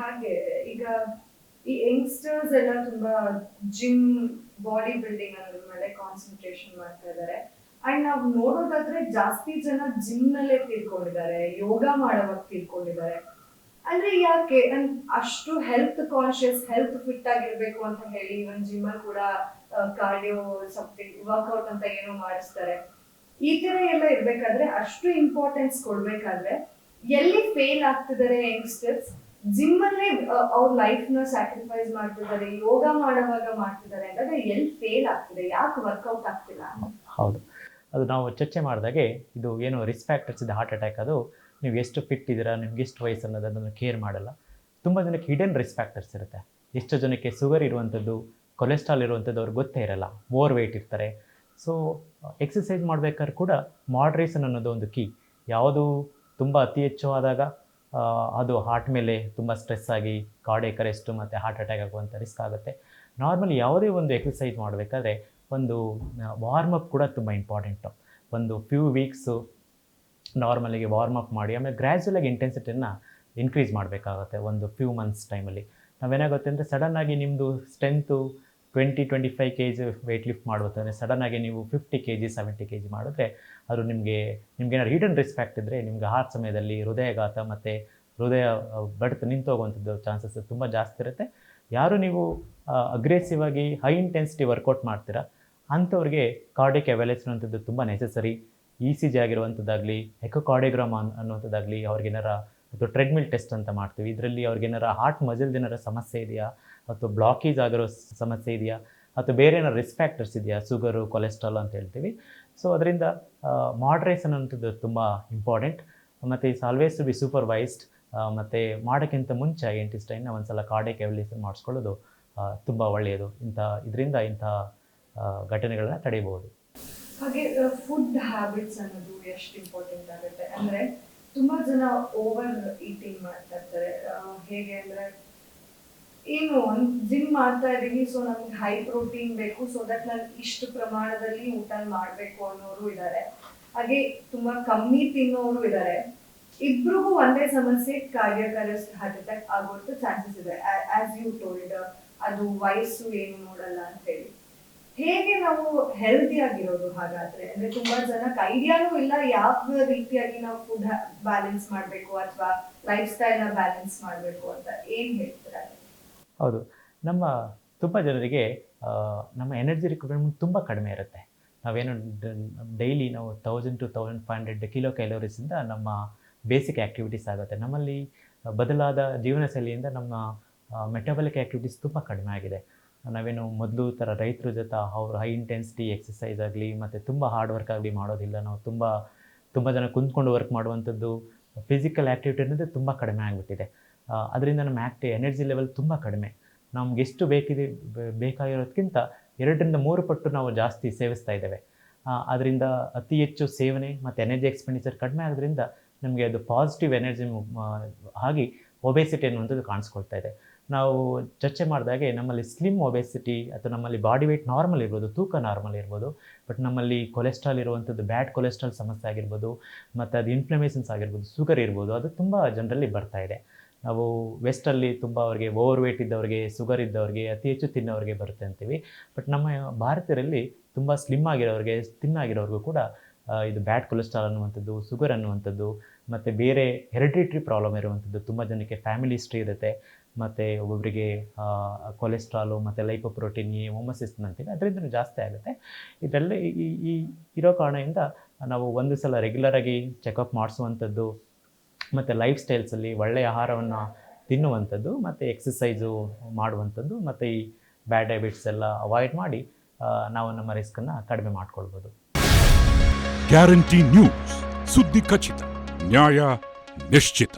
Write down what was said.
ಹಾಗೆ, ಈಗ ಈ ಯಂಗ್ಸ್ಟರ್ಸ್ ಎಲ್ಲ ತುಂಬಾ ಜಿಮ್ ಬಾಡಿ ಬಿಲ್ಡಿಂಗ್ ಅನ್ನೋದ್ರ ಮೇಲೆ ಕಾನ್ಸಂಟ್ರೇಷನ್ ಮಾಡ್ತಾ ಇದ್ದಾರೆ ಅಂಡ್ ನಾವು ನೋಡೋದಾದ್ರೆ ಜಾಸ್ತಿ ಜನ ಜಿಮ್ ನಲ್ಲೇ ತಿಳ್ಕೊಂಡಿದ್ದಾರೆ, ಯೋಗ ಮಾಡೋವಾಗ ತಿಳ್ಕೊಂಡಿದ್ದಾರೆ. ಅಂದ್ರೆ ಯಾಕೆ? ಅಷ್ಟು ಹೆಲ್ತ್ ಕಾನ್ಶಿಯಸ್ ಹೆಲ್ತ್ ಫಿಟ್ ಆಗಿರ್ಬೇಕು ಅಂತ ಹೇಳಿ ಒಂದ್ ಜಿಮ್ ಅಲ್ಲಿ ಕೂಡ ಕಾರ್ಡಿಯೋ ಸಮಥಿಂಗ್ ವರ್ಕೌಟ್ ಅಂತ ಏನೋ ಮಾಡಿಸ್ತಾರೆ. ಈ ತರ ಎಲ್ಲ ಇರ್ಬೇಕಾದ್ರೆ ಅಷ್ಟು ಇಂಪಾರ್ಟೆನ್ಸ್ ಕೊಡ್ಬೇಕಾದ್ರೆ ಎಲ್ಲಿ ಫೇಲ್ ಆಗ್ತಿದ್ದಾರೆ ಯಂಗ್ಸ್ಟರ್ಸ್ ಜಿಮ್ ಅವ್ರ ಲೈಫ್ನ ಸ್ಯಾಕ್ರಿಫೈಸ್ ಮಾಡ್ತಿದ್ದಾರೆ, ಯೋಗ ಮಾಡುವಾಗ ಮಾಡ್ತಿದ್ದಾರೆ ಅಂದ್ರೆ ಎಲ್ಲಿ ಫೇಲ್ ಆಗ್ತಿದೆ, ಯಾಕೆ ವರ್ಕೌಟ್ ಆಗ್ತಿಲ್ಲ? ಹೌದು. ಅದು ನಾವು ಚರ್ಚೆ ಮಾಡಿದಾಗೆ ಇದು ಏನು ರಿಸ್ಕ್ ಫ್ಯಾಕ್ಟರ್ಸ್ ಇದೆ ಹಾರ್ಟ್ ಅಟ್ಯಾಕ್ ಅದು ನೀವು ಎಷ್ಟು ಫಿಟ್ ಇದ್ದೀರಾ, ನಿಮ್ಗೆ ಎಷ್ಟು ವಯಸ್ಸು ಅನ್ನೋದನ್ನು ಕೇರ್ ಮಾಡಲ್ಲ. ತುಂಬ ಜನಕ್ಕೆ ಹಿಡನ್ ರಿಸ್ಕ್ ಫ್ಯಾಕ್ಟರ್ಸ್ ಇರುತ್ತೆ. ಎಷ್ಟು ಜನಕ್ಕೆ ಶುಗರ್ ಇರುವಂಥದ್ದು ಕೊಲೆಸ್ಟ್ರಾಲ್ ಇರುವಂಥದ್ದು ಅವ್ರಿಗೆ ಗೊತ್ತೇ ಇರಲ್ಲ. ಓವರ್ ವೆಯ್ಟ್ ಇರ್ತಾರೆ. ಸೊ ಎಕ್ಸಸೈಸ್ ಮಾಡಬೇಕಾದ್ರೆ ಕೂಡ ಮಾಡ್ರೇಷನ್ ಅನ್ನೋದು ಒಂದು ಕೀ ಯಾವುದು ತುಂಬ ಅತಿ ಹೆಚ್ಚು ಆದಾಗ ಅದು ಹಾರ್ಟ್ ಮೇಲೆ ತುಂಬ ಸ್ಟ್ರೆಸ್ ಆಗಿ ಕಾರ್ಡೇಕ್ ಅರೆಸ್ಟು ಮತ್ತು ಹಾರ್ಟ್ ಅಟ್ಯಾಕ್ ಆಗುವಂಥ ರಿಸ್ಕ್ ಆಗುತ್ತೆ. ನಾರ್ಮಲಿ ಯಾವುದೇ ಒಂದು ಎಕ್ಸಸೈಸ್ ಮಾಡಬೇಕಾದ್ರೆ ಒಂದು ವಾರ್ಮ್ ಅಪ್ ಕೂಡ ತುಂಬ ಇಂಪಾರ್ಟೆಂಟು ಒಂದು ಫ್ಯೂ ವೀಕ್ಸು ನಾರ್ಮಲಿಗೆ ವಾರ್ಮ್ ಅಪ್ ಮಾಡಿ, ಆಮೇಲೆ ಗ್ರ್ಯಾಜುವಲಾಗಿ ಇಂಟೆನ್ಸಿಟಿಯನ್ನು ಇನ್ಕ್ರೀಸ್ ಮಾಡಬೇಕಾಗುತ್ತೆ ಒಂದು ಫ್ಯೂ ಮಂತ್ಸ್ ಟೈಮಲ್ಲಿ ನಾವೇನಾಗುತ್ತೆ ಅಂದರೆ ಸಡನ್ನಾಗಿ ನಿಮ್ಮದು strength twenty twenty five K G weight lift ಮಾಡುವಂತಂದರೆ ಸಡನ್ನಾಗಿ ನೀವು fifty K G seventy K G ಮಾಡಿದ್ರೆ ಅದು ನಿಮಗೆ, ನಿಮ್ಗೆ ಏನಾದ್ರು ಹಿಡನ್ ರಿಸ್ಕ್ ಇದ್ದರೆ ನಿಮಗೆ ಆ ಸಮಯದಲ್ಲಿ ಹೃದಯಾಘಾತ ಮತ್ತು ಹೃದಯ ಬಡ್ತು ನಿಂತು ಹೋಗುವಂಥದ್ದು ಚಾನ್ಸಸ್ ತುಂಬ ಜಾಸ್ತಿ ಇರುತ್ತೆ. ಯಾರು ನೀವು ಅಗ್ರೆಸಿವ್ ಆಗಿ ಹೈ ಇಂಟೆನ್ಸಿಟಿ ವರ್ಕೌಟ್ ಮಾಡ್ತೀರಾ, ಅಂಥವ್ರಿಗೆ ಕಾರ್ಡಿಕ್ ಅವೆಲೆನ್ಸ್ ಅನ್ನೋಂಥದ್ದು ತುಂಬ ನೆಸೆಸರಿ ಇ ಸಿ ಜಿ ಆಗಿರುವಂಥದ್ದಾಗಲಿ ಎಕೋಕಾರ್ಡಿಯೋಗ್ರಾಮ್ ಅನ್, ಅನ್ನುವಂಥದ್ದಾಗಲಿ ಅವ್ರಿಗೇನಾರ ಅಥವಾ ಟ್ರೆಡ್ಮಿಲ್ ಟೆಸ್ಟ್ ಅಂತ ಮಾಡ್ತೀವಿ. ಇದರಲ್ಲಿ ಅವ್ರಿಗೇನಾರ ಹಾರ್ಟ್ ಮಜಲ್ದೇನಾರ ಸಮಸ್ಯೆ ಇದೆಯಾ? ಅಥವಾ ಬ್ಲಾಕೇಜ್ ಆಗಿರೋ ಸಮಸ್ಯೆ ಇದೆಯಾ? ಅಥವಾ ಬೇರೆ ಏನೋ ರಿಸ್ಕ್ ಫ್ಯಾಕ್ಟರ್ಸ್ ಇದೆಯಾ? ಶುಗರು ಕೊಲೆಸ್ಟ್ರಾಲ್ ಅಂತ ಹೇಳ್ತೀವಿ. ಸೊ ಅದರಿಂದ ಮಾಡ್ರೇಷನ್ ಅಂತದ್ದು ತುಂಬ ಇಂಪಾರ್ಟೆಂಟ್ ಮತ್ತು is always to be supervised ಮತ್ತು ಮಾಡೋಕ್ಕಿಂತ ಮುಂಚೆ ಎಂಟಿಸ್ಟೈನ್ನ ಒಂದ್ಸಲ ಕಾರ್ಡಿಯಕ್ ಎವಲ್ಯೂಷನ್ ಮಾಡಿಸ್ಕೊಳ್ಳೋದು ತುಂಬ ಒಳ್ಳೆಯದು. ಇಂಥ, ಇದರಿಂದ ಇಂಥ ಘಟನೆಗಳನ್ನ ತಡೆಯಬಹುದು ಹಾಗೆ ಫುಡ್ ಹ್ಯಾಬಿಟ್ಸ್ ಅನ್ನೋದು ಎಷ್ಟು ಇಂಪಾರ್ಟೆಂಟ್ ಆಗುತ್ತೆ? ಅಂದ್ರೆ, ತುಂಬಾ ಜನ ಓವರ್ ಈಟಿಂಗ್ ಮಾಡ್ತಾ ಇರ್ತಾರೆ. ಹೇಗೆ ಅಂದ್ರೆ ಏನು ಜಿಮ್ ಮಾಡ್ತಾ ಇದ್ದೀನಿ ಸೊ ನಮ್ಗೆ ಹೈ ಪ್ರೋಟೀನ್ ಬೇಕು ಸೊ ದಟ್ ನಾನು ಇಷ್ಟು ಪ್ರಮಾಣದಲ್ಲಿ ಊಟ ಮಾಡಬೇಕು ಅನ್ನೋರು ಇದ್ದಾರೆ ಹಾಗೆ ತುಂಬಾ ಕಮ್ಮಿ ತಿನ್ನೋರು ಇದ್ದಾರೆ ಇಬ್ರಿಗೂ ಒಂದೇ ಸಮಸ್ಯೆ ಕಾರ್ಡಿಯಕ್ ಹಾರ್ಟ್ ಅಟ್ಯಾಕ್ ಆಗುವಂತ ಚಾನ್ಸಸ್ ಇದೆ. ಆಸ್ ಯು ಟೋಲ್ಡ್ ಅದು ವಯಸ್ಸು ಏನು ನೋಡಲ್ಲ ಅಂತ ಹೇಳಿ ಹೇಗೆ ನಾವು ಹೆಲ್ದಿ ಆಗಿರೋದು ಹಾಗಾದ್ರೆ? ಅಂದ್ರೆ ತುಂಬಾ ಜನಕ್ಕೆ ಐಡಿಯಾನು ಇಲ್ಲ, ಯಾವ ರೀತಿಯಾಗಿ ನಾವು ಫುಡ್ ಬ್ಯಾಲೆನ್ಸ್ ಮಾಡ್ಬೇಕು ಅಥವಾ ಲೈಫ್ ಸ್ಟೈಲ್ನ ಬ್ಯಾಲೆನ್ಸ್ ಮಾಡ್ಬೇಕು ಅಂತ ಏನ್ ಹೇಳ್ತೀರಾ? ಹೌದು. ನಮ್ಮ ತುಂಬ ಜನರಿಗೆ ನಮ್ಮ ಎನರ್ಜಿ ರಿಕ್ವೈರ್ಮೆಂಟ್ ತುಂಬ ಕಡಿಮೆ ಇರುತ್ತೆ. ನಾವೇನು ಡೈಲಿ ನಾವು thousand to thousand five hundred kilo ಕ್ಯಾಲೋರೀಸಿಂದ ನಮ್ಮ ಬೇಸಿಕ್ ಆ್ಯಕ್ಟಿವಿಟೀಸ್ ಆಗುತ್ತೆ. ನಮ್ಮಲ್ಲಿ ಬದಲಾದ ಜೀವನ ಶೈಲಿಯಿಂದ ನಮ್ಮ ಮೆಟಬಲಿಕ್ ಆ್ಯಕ್ಟಿವಿಟೀಸ್ ತುಂಬ ಕಡಿಮೆ ಆಗಿದೆ. ನಾವೇನು ಮೊದಲು ಥರ ರೈತರ ಜೊತೆ ಅವ್ರ ಹೈ ಇಂಟೆನ್ಸಿಟಿ ಎಕ್ಸಸೈಸ್ ಆಗಲಿ, ಮತ್ತು ತುಂಬ ಹಾರ್ಡ್ ವರ್ಕ್ ಆಗಲಿ ಮಾಡೋದಿಲ್ಲ. ನಾವು ತುಂಬ ತುಂಬ ಜನ ಕುಂತ್ಕೊಂಡು ವರ್ಕ್ ಮಾಡುವಂಥದ್ದು ಫಿಸಿಕಲ್ ಆ್ಯಕ್ಟಿವಿಟಿ ಅನ್ನೋದು ತುಂಬ ಕಡಿಮೆ ಆಗಿಬಿಟ್ಟಿದೆ. ಅದರಿಂದ ನಮ್ಮ ಆ್ಯಕ್ಟಿ ಎನರ್ಜಿ ಲೆವೆಲ್ ತುಂಬ ಕಡಿಮೆ. ನಮ್ಗೆ ಎಷ್ಟು ಬೇಕಿದೆ ಬೇಕಾಗಿರೋದಕ್ಕಿಂತ ಎರಡರಿಂದ ಮೂರು ಪಟ್ಟು ನಾವು ಜಾಸ್ತಿ ಸೇವಿಸ್ತಾ ಇದ್ದೇವೆ. ಅದರಿಂದ ಅತಿ ಹೆಚ್ಚು ಸೇವನೆ ಮತ್ತು ಎನರ್ಜಿ ಎಕ್ಸ್ಪೆಂಡಿಚರ್ ಕಡಿಮೆ ಆಗೋದ್ರಿಂದ ನಮಗೆ ಅದು ಪಾಸಿಟಿವ್ ಎನರ್ಜಿ ಆಗಿ ಒಬೆಸಿಟಿ ಅನ್ನುವಂಥದ್ದು ಕಾಣಿಸ್ಕೊಳ್ತಾ ಇದೆ. ನಾವು ಚರ್ಚೆ ಮಾಡಿದಾಗೆ ನಮ್ಮಲ್ಲಿ ಸ್ಲಿಮ್ ಒಬೆಸಿಟಿ ಅಥವಾ ನಮ್ಮಲ್ಲಿ ಬಾಡಿ ವೆಯ್ಟ್ ನಾರ್ಮಲ್ ಇರ್ಬೋದು, ತೂಕ ನಾರ್ಮಲ್ ಇರ್ಬೋದು ಬಟ್ ನಮ್ಮಲ್ಲಿ ಕೊಲೆಸ್ಟ್ರಾಲ್ ಇರುವಂಥದ್ದು ಬ್ಯಾಡ್ ಕೊಲೆಸ್ಟ್ರಾಲ್ ಸಮಸ್ಯೆ ಆಗಿರ್ಬೋದು, ಮತ್ತು ಅದು ಇನ್ಫ್ಲಮೇಷನ್ಸ್ ಆಗಿರ್ಬೋದು ಶುಗರ್ ಇರ್ಬೋದು, ಅದು ತುಂಬ ಜನರಲ್ಲಿ ಬರ್ತಾ ಇದೆ. ನಾವು ವೆಸ್ಟಲ್ಲಿ ತುಂಬ ಅವ್ರಿಗೆ ಓವರ್ ವೇಟ್ ಇದ್ದವ್ರಿಗೆ ಶುಗರ್ ಇದ್ದವ್ರಿಗೆ, ಅತಿ ಹೆಚ್ಚು ತಿನ್ನೋರಿಗೆ ಬರುತ್ತೆ ಅಂತೀವಿ. ಬಟ್ ನಮ್ಮ ಭಾರತೀಯರಲ್ಲಿ ತುಂಬ ಸ್ಲಿಮ್ ಆಗಿರೋರಿಗೆ ತಿನ್ ಆಗಿರೋರಿಗೂ ಕೂಡ ಇದು ಬ್ಯಾಡ್ ಕೊಲೆಸ್ಟ್ರಾಲ್ ಅನ್ನುವಂಥದ್ದು ಶುಗರ್ ಅನ್ನುವಂಥದ್ದು, ಮತ್ತು ಬೇರೆ ಹೆರಿಡಿಟ್ರಿ ಪ್ರಾಬ್ಲಮ್ ಇರುವಂಥದ್ದು ತುಂಬ ಜನಕ್ಕೆ ಫ್ಯಾಮಿಲಿ ಹಿಸ್ಟ್ರಿ ಇರುತ್ತೆ. ಮತ್ತು ಒಬ್ಬೊಬ್ಬರಿಗೆ ಕೊಲೆಸ್ಟ್ರಾಲು ಮತ್ತು ಲೈಪೋಪ್ರೋಟೀನ್ ಈ ಹೋಮಸಿಸ್ಟನ್ ಅಂತೀವಿ. ಅದರಿಂದ ಜಾಸ್ತಿ ಆಗುತ್ತೆ. ಇದರಲ್ಲಿ ಈ- ಈ ಈ ಇರೋ ಕಾರಣದಿಂದ ನಾವು ಒಂದು ಸಲ ರೆಗ್ಯುಲರಾಗಿ ಚೆಕಪ್ ಮಾಡಿಸುವಂಥದ್ದು ಮತ್ತು ಲೈಫ್ ಸ್ಟೈಲ್ಸಲ್ಲಿ ಒಳ್ಳೆಯ ಆಹಾರವನ್ನು ತಿನ್ನುವಂಥದ್ದು, ಮತ್ತು ಎಕ್ಸಸೈಸು ಮಾಡುವಂಥದ್ದು, ಮತ್ತು ಈ ಬ್ಯಾಡ್ ಹ್ಯಾಬಿಟ್ಸ್ ಎಲ್ಲ ಅವಾಯ್ಡ್ ಮಾಡಿ ನಾವು ನಮ್ಮ ರಿಸ್ಕನ್ನು ಕಡಿಮೆ ಮಾಡ್ಕೊಳ್ಬೋದು. ಗ್ಯಾರಂಟಿ ನ್ಯೂಸ್ ಸುದ್ದಿ ಖಚಿತ ನ್ಯಾಯ ನಿಶ್ಚಿತ